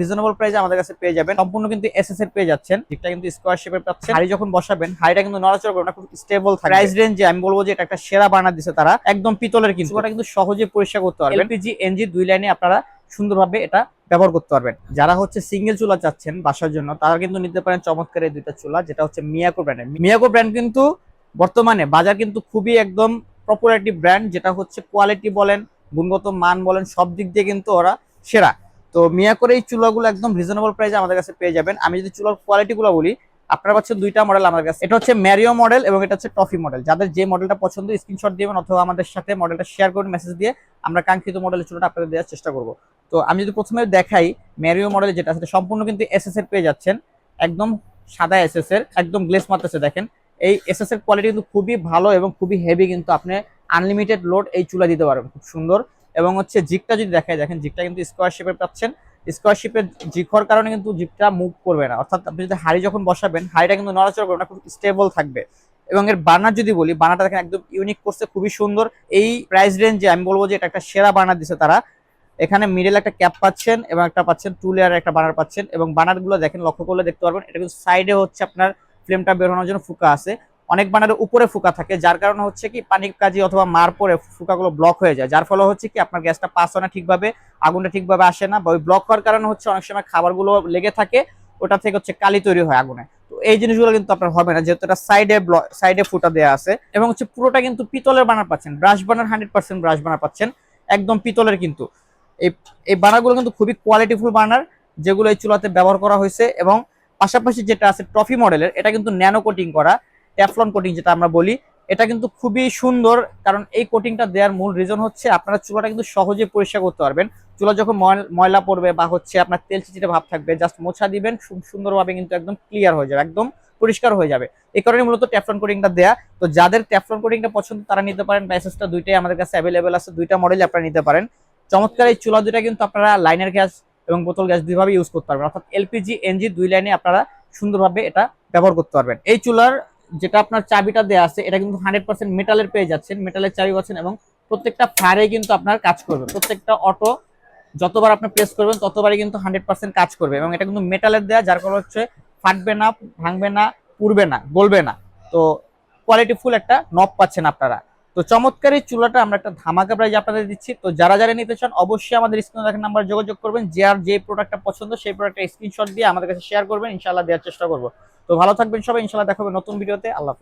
Reasonable প্রাইসে আমাদের কাছে পেয়ে যাবেন। সম্পূর্ণ কিন্তু এসএস এর পেয়ে যাচ্ছেন। যেটা কিন্তু স্কোয়ার শেপের পাচ্ছেন। হাড়ি যখন বসাবেন হাড়িটা কিন্তু নড়াচড়া করবে না খুব স্টেবল থাকে প্রাইস রেঞ্জে আমি বলব যে এটা একটা সেরা বানার দিছে তারা। একদম পিতলের কিন্তু। ওটা কিন্তু সহজে পরিষ্কার করতে পারবেন। এলপিজি এনজি দুই লাইনে আপনারা সুন্দরভাবে এটা ব্যবহার করতে পারবেন। যারা হচ্ছে সিঙ্গেল চুলা চাচ্ছেন বাসার জন্য তারা কিন্তু নিতে পারেন চমৎকার এই দুইটা চুলা যেটা হচ্ছে মিয়াকো ব্র্যান্ডের মিয়াকো ব্র্যান্ড কিন্তু বর্তমানে বাজার কিন্তু খুবই একদম পপুলারিটি ব্র্যান্ড যেটা হচ্ছে কোয়ালিটি বলেন গুণগত মান বলেন সব দিক দিয়ে কিন্তু ওরা সেরা। তো মিয়া করে এই চুলাগুলো একদম রিজনেবল প্রাইসে আমাদের কাছে পেয়ে যাবেন। আমি যদি চুলার কোয়ালিটি গুলো বলি, আপনারা পাচ্ছেন দুইটা মডেল আমাদের কাছে। এটা হচ্ছে ম্যারিও মডেল এবং এটা হচ্ছে টফি মডেল যাদের যে মডেলটা পছন্দ স্ক্রিনশট দিবেন অথবা আমাদের সাথে মডেলটা শেয়ার করুন মেসেজ দিয়ে আমরা কাঙ্ক্ষিত মডেলের চুলাটা আপনাদের দেওয়ার চেষ্টা করব। তো আমি যদি প্রথমে দেখাই ম্যারিও মডেল যেটা, সেটা সম্পূর্ণ কিন্তু এসএস এর পেয়ে যাচ্ছেন। একদম সাদা এসএস এর, একদম গ্লেস মারতেছে, দেখেন। এই এসএস এর কোয়ালিটি কিন্তু খুবই ভালো এবং খুবই হেভি কিন্তু আপনি আনলিমিটেড লোড এই চুলা দিতে পারবেন, খুব সুন্দর। এবং হচ্ছে জিকটা যদি দেখায় দেখেন জিকটা কিন্তু স্কোয়ার শেপের পাচ্ছেন। স্কোয়ার শেপের কারণে কিন্তু জিপটা মুভ করবে না। অর্থাৎ আপনি যদি হাড়ি যখন বসাবেন, হাড়িটা কিন্তু নড়াচড়া করবে না, খুব স্টেবল থাকবে। এবং এর বার্নার যদি বলি, বার্নারটা দেখেন একদম ইউনিক করছে, খুবই সুন্দর। এই প্রাইস রেঞ্জে আমি বলব যে এটা একটা সেরা বার্নার দিছে তারা। এখানে মিডল একটা ক্যাপ পাচ্ছেন এবং একটা পাচ্ছেন টু লেয়ার একটা বানার পাচ্ছেন। এবং বানারগুলো দেখেন লক্ষ্য করলে দেখতে পারবেন, এটা কিন্তু সাইডে হচ্ছে আপনার ফ্লেমটা বের হওয়ার জন্য ফুকা আছে। অনেক বানারের উপরে ফুকা থাকে, যার কারণে হচ্ছে কি পানি কাজি অথবা মার পরে ফুকাগুলো ব্লক হয়ে যায়। যার ফলে হচ্ছে কি আপনার গ্যাসটা পাস হয় না ঠিকভাবে, আগুনটা ঠিকভাবে আসে না বা ওই ব্লক হওয়ার কারণে হচ্ছে অনেক সময় খাবারগুলো লেগে থাকে, ওটা থেকে হচ্ছে কালি তৈরি হয় আগুনে। তো এই জিনিসগুলো কিন্তু আপনার হবে না, যেহেতু এটা সাইডে সাইডে ফুটা দেওয়া আছে এবং হচ্ছে পুরোটা কিন্তু পিতলের বানার পাচ্ছেন ব্রাশ বানার হান্ড্রেড পার্সেন্ট ব্রাশ বানার পাচ্ছেন, একদম পিতলের কিন্তু। এই এই বানারগুলো কিন্তু খুবই কোয়ালিটিফুল বানার, যেগুলো এই চুলাতে ব্যবহার করা হয়েছে এবং পাশাপাশি যেটা আছে ট্রফি মডেলের, এটা কিন্তু ন্যানো কোটিং করা ট্যাফলন কোটিং যেটা আমরা বলি, এটা কিন্তু খুবই সুন্দর কারণ এই কোটিংটা দেওয়ার মূল রিজন হচ্ছে আপনারা চুলাটা কিন্তু সহজে পরিষ্কার করতে পারবেন। চুলা যখন ময়- ময়লা পড়বে বা হচ্ছে আপনার তেল চিচিটে ভাব থাকবে জাস্ট মোছা দিবেন সুন্দরভাবে কিন্তু একদম ক্লিয়ার হয়ে যাবে, একদম পরিষ্কার হয়ে যাবে। এই কারণে মূলত ট্যাফলন কোটিংটা দেয়া। তো যাদের ট্যাফলন কোটিংটা পছন্দ, তারা নিতে পারেন ব্যাসেসটা দুইটাই আমাদের কাছে অ্যাভেলেবেল আছে, দুইটা মডেল আপনারা নিতে পারেন। চমৎকার এই চুলা দুইটা কিন্তু আপনারা লাইনের গ্যাস এবং বোতল গ্যাস দুইভাবে ইউজ করতে পারবেন। অর্থাৎ এলপিজি এনজি দুই লাইনে আপনারা সুন্দরভাবে এটা ব্যবহার করতে পারবেন। এই চুলার যেটা আপনার চাবিটা দেওয়া আছে, এটা কিন্তু হান্ড্রেড পার্সেন্ট মেটালের পেয়ে যাচ্ছেন মেটালের চাবি পাচ্ছেন এবং প্রত্যেকটা ফায়ারে কিন্তু আপনার কাজ করবে। প্রত্যেকটা অটো যতবার আপনি প্রেস করবেন, ততবারই কিন্তু হান্ড্রেড পার্সেন্ট কাজ করবে এবং এটা কিন্তু মেটালের দেওয়া যার কারণ হচ্ছে ফাটবে না, ভাঙবে না, পুড়বে না, গলবে না। তো কোয়ালিটি ফুল একটা নব পাচ্ছেন আপনারা। তো চমৎকার এই চুলাটা আমরা একটা ধামাকা প্রাইজ আপনাদের দিচ্ছি। তো যারা যারা নিতে চান, অবশ্যই আমাদের স্ক্রিনে দেখেন নাম্বার যোগাযোগ করবেন। যে আর যে প্রোডাক্টটা পছন্দ, সেই প্রোডাক্টটা স্ক্রিনশট দিয়ে আমাদের কাছে শেয়ার করবেন। ইনশাআল্লাহ দেওয়ার চেষ্টা করব। তো ভালো থাকবেন সবাই ইনশাল্লাহ দেখাবে নতুন ভিডিওতে আল্লাহ।